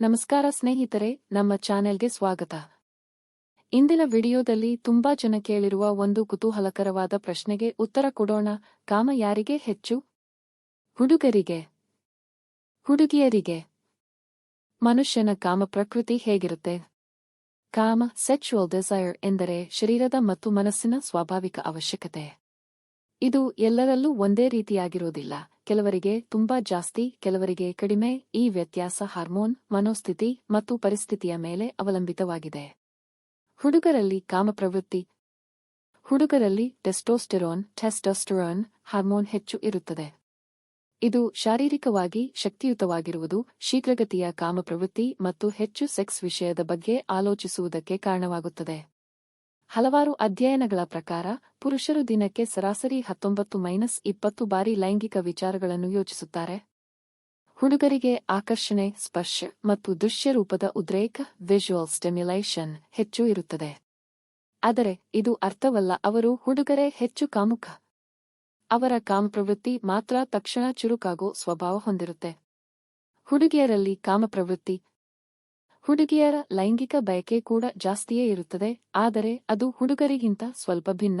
ನಮಸ್ಕಾರ ಸ್ನೇಹಿತರೆ, ನಮ್ಮ ಚಾನೆಲ್ಗೆ ಸ್ವಾಗತ. ಇಂದಿನ ವಿಡಿಯೋದಲ್ಲಿ ತುಂಬಾ ಜನ ಕೇಳಿರುವ ಒಂದು ಕುತೂಹಲಕರವಾದ ಪ್ರಶ್ನೆಗೆ ಉತ್ತರ ಕೊಡೋಣ. ಕಾಮ ಯಾರಿಗೆ ಹೆಚ್ಚು? ಹುಡುಗರಿಗೆ. ಹುಡುಗಿಯರಿಗೆ. ಮನುಷ್ಯನ ಕಾಮ ಪ್ರಕೃತಿ ಹೇಗಿರುತ್ತೆ? ಕಾಮ ಸೆಕ್ಷುವಲ್ ಡಿಸೈರ್ ಎಂದರೆ ಶರೀರದ ಮತ್ತು ಮನಸ್ಸಿನ ಸ್ವಾಭಾವಿಕ ಅವಶ್ಯಕತೆ. ಇದು ಎಲ್ಲರಲ್ಲೂ ಒಂದೇ ರೀತಿಯಾಗಿರೋದಿಲ್ಲ. ಕೆಲವರಿಗೆ ತುಂಬಾ ಜಾಸ್ತಿ, ಕೆಲವರಿಗೆ ಕಡಿಮೆ ಈ ವ್ಯತ್ಯಾಸ ಹಾರ್ಮೋನ್, ಮನೋಸ್ಥಿತಿ ಮತ್ತು ಪರಿಸ್ಥಿತಿಯ ಮೇಲೆ ಅವಲಂಬಿತವಾಗಿದೆ. ಹುಡುಗರಲ್ಲಿ ಕಾಮಪ್ರವೃತ್ತಿ. ಹುಡುಗರಲ್ಲಿ ಟೆಸ್ಟೋಸ್ಟೆರೋನ್ ಟೆಸ್ಟೋಸ್ಟೆರೋನ್ ಹಾರ್ಮೋನ್ ಹೆಚ್ಚು ಇರುತ್ತದೆ. ಇದು ಶಾರೀರಿಕವಾಗಿ ಶಕ್ತಿಯುತವಾಗಿರುವುದು, ಶೀಘ್ರಗತಿಯ ಕಾಮಪ್ರವೃತ್ತಿ ಮತ್ತು ಹೆಚ್ಚು ಸೆಕ್ಸ್ ವಿಷಯದ ಬಗ್ಗೆ ಆಲೋಚಿಸುವುದಕ್ಕೆ ಕಾರಣವಾಗುತ್ತದೆ. ಹಲವಾರು ಅಧ್ಯಯನಗಳ ಪ್ರಕಾರ, ಪುರುಷರು ದಿನಕ್ಕೆ ಸರಾಸರಿ ಹತ್ತೊಂಬತ್ತು ಮೈನಸ್ ಇಪ್ಪತ್ತು ಬಾರಿ ಲೈಂಗಿಕ ವಿಚಾರಗಳನ್ನು ಯೋಚಿಸುತ್ತಾರೆ. ಹುಡುಗರಿಗೆ ಆಕರ್ಷಣೆ, ಸ್ಪರ್ಶ ಮತ್ತು ದೃಶ್ಯರೂಪದ ಉದ್ರೇಕ ವಿಜುವಲ್ ಸ್ಟೆಮ್ಯುಲೇಷನ್ ಹೆಚ್ಚು ಇರುತ್ತದೆ. ಆದರೆ, ಇದು ಅರ್ಥವಲ್ಲ, ಅವರು ಹುಡುಗರೇ ಹೆಚ್ಚು ಕಾಮುಖ ಅವರ ಕಾಮಪ್ರವೃತ್ತಿ ಮಾತ್ರ ತಕ್ಷಣ ಚುರುಕಾಗೋ ಸ್ವಭಾವ ಹೊಂದಿರುತ್ತೆ. ಹುಡುಗಿಯರಲ್ಲಿ ಕಾಮಪ್ರವೃತ್ತಿ ಹುಡುಗಿಯರ ಲೈಂಗಿಕ ಬಯಕೆ ಕೂಡ ಜಾಸ್ತಿಯೇ ಇರುತ್ತದೆ, ಆದರೆ ಅದು ಹುಡುಗರಿಗಿಂತ ಸ್ವಲ್ಪ ಭಿನ್ನ.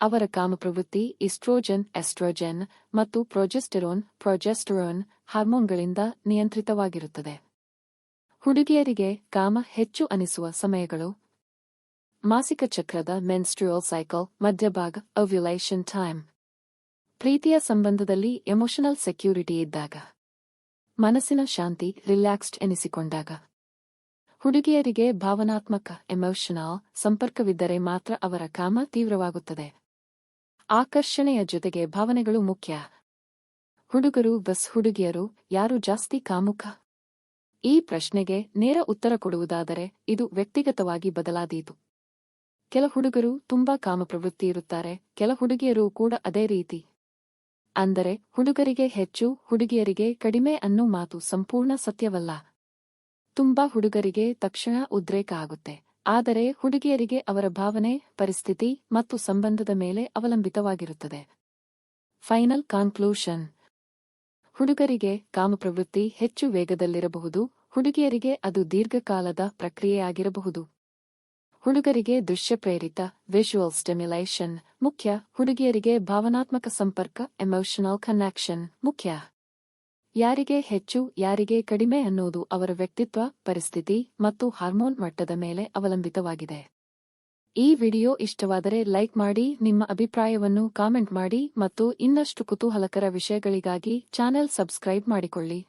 ಅವರ ಕಾಮಪ್ರವೃತ್ತಿ ಇಸ್ಟ್ರೋಜನ್, ಎಸ್ಟ್ರೋಜೆನ್ ಮತ್ತು ಪ್ರೊಜೆಸ್ಟೆರೋನ್ ಪ್ರೊಜೆಸ್ಟೆರೋನ್ ಹಾರ್ಮೋನ್ಗಳಿಂದ ನಿಯಂತ್ರಿತವಾಗಿರುತ್ತದೆ. ಹುಡುಗಿಯರಿಗೆ ಕಾಮ ಹೆಚ್ಚು ಅನಿಸುವ ಸಮಯಗಳು. ಮಾಸಿಕ ಚಕ್ರದ ಮೆನ್ಸ್ಟ್ರಿಯಲ್ ಸೈಕಲ್ ಮಧ್ಯಭಾಗ ಅವ್ಯುಲೈಷನ್ ಟೈಮ್ ಪ್ರೀತಿಯ ಸಂಬಂಧದಲ್ಲಿ ಎಮೋಷನಲ್ ಸೆಕ್ಯೂರಿಟಿ ಇದ್ದಾಗ. ಮನಸ್ಸಿನ ಶಾಂತಿ ರಿಲ್ಯಾಕ್ಸ್ಡ್ ಎನಿಸಿಕೊಂಡಾಗ. ಹುಡುಗಿಯರಿಗೆ ಭಾವನಾತ್ಮಕ ಎಮೋಷನಲ್ ಸಂಪರ್ಕವಿದ್ದರೆ ಮಾತ್ರ ಅವರ ಕಾಮ ತೀವ್ರವಾಗುತ್ತದೆ. ಆಕರ್ಷಣೆಯ ಜೊತೆಗೆ ಭಾವನೆಗಳು ಮುಖ್ಯ. ಹುಡುಗರು, ಬಸ್ ಹುಡುಗಿಯರು, ಯಾರು ಜಾಸ್ತಿ ಕಾಮುಖ ಈ ಪ್ರಶ್ನೆಗೆ ನೇರ ಉತ್ತರ ಕೊಡುವುದಾದರೆ ಇದು ವ್ಯಕ್ತಿಗತವಾಗಿ ಬದಲಾದೀತು. ಕೆಲ ಹುಡುಗರು ತುಂಬಾ ಕಾಮಪ್ರವೃತ್ತಿ ಇರುತ್ತಾರೆ, ಕೆಲ ಹುಡುಗಿಯರು ಕೂಡ ಅದೇ ರೀತಿ. ಅಂದರೆ ಹುಡುಗರಿಗೆ ಹೆಚ್ಚು, ಹುಡುಗಿಯರಿಗೆ ಕಡಿಮೆ ಅನ್ನೋ ಮಾತು ಸಂಪೂರ್ಣ ಸತ್ಯವಲ್ಲ. ತುಂಬಾ ಹುಡುಗರಿಗೆ ತಕ್ಷಣ ಉದ್ರೇಕ ಆಗುತ್ತೆ. ಆದರೆ ಹುಡುಗಿಯರಿಗೆ ಅವರ ಭಾವನೆ, ಪರಿಸ್ಥಿತಿ ಮತ್ತು ಸಂಬಂಧದ ಮೇಲೆ ಅವಲಂಬಿತವಾಗಿರುತ್ತದೆ. Final conclusion. ಹುಡುಗರಿಗೆ ಕಾಮಪ್ರವೃತ್ತಿ ಹೆಚ್ಚು ವೇಗದಲ್ಲಿರಬಹುದು. ಹುಡುಗಿಯರಿಗೆ ಅದು ದೀರ್ಘಕಾಲದ ಪ್ರಕ್ರಿಯೆಯಾಗಿರಬಹುದು. ಹುಡುಗರಿಗೆ ದೃಶ್ಯಪ್ರೇರಿತ ವಿಷುವಲ್ ಸ್ಟೆಮ್ಯುಲೇಷನ್ ಮುಖ್ಯ. ಹುಡುಗಿಯರಿಗೆ ಭಾವನಾತ್ಮಕ ಸಂಪರ್ಕ ಎಮೋಷನಲ್ ಕನೆಕ್ಷನ್ ಮುಖ್ಯ. ಯಾರಿಗೆ ಹೆಚ್ಚು, ಯಾರಿಗೆ ಕಡಿಮೆ ಅನ್ನೋದು ಅವರ ವ್ಯಕ್ತಿತ್ವ, ಪರಿಸ್ಥಿತಿ ಮತ್ತು ಹಾರ್ಮೋನ್ ಮಟ್ಟದ ಮೇಲೆ ಅವಲಂಬಿತವಾಗಿದೆ. ಈ ವಿಡಿಯೋ ಇಷ್ಟವಾದರೆ ಲೈಕ್ ಮಾಡಿ, ನಿಮ್ಮ ಅಭಿಪ್ರಾಯವನ್ನು ಕಾಮೆಂಟ್ ಮಾಡಿ ಮತ್ತು ಇನ್ನಷ್ಟು ಕುತೂಹಲಕರ ವಿಷಯಗಳಿಗಾಗಿ ಚಾನೆಲ್ ಸಬ್ಸ್ಕ್ರೈಬ್ ಮಾಡಿಕೊಳ್ಳಿ.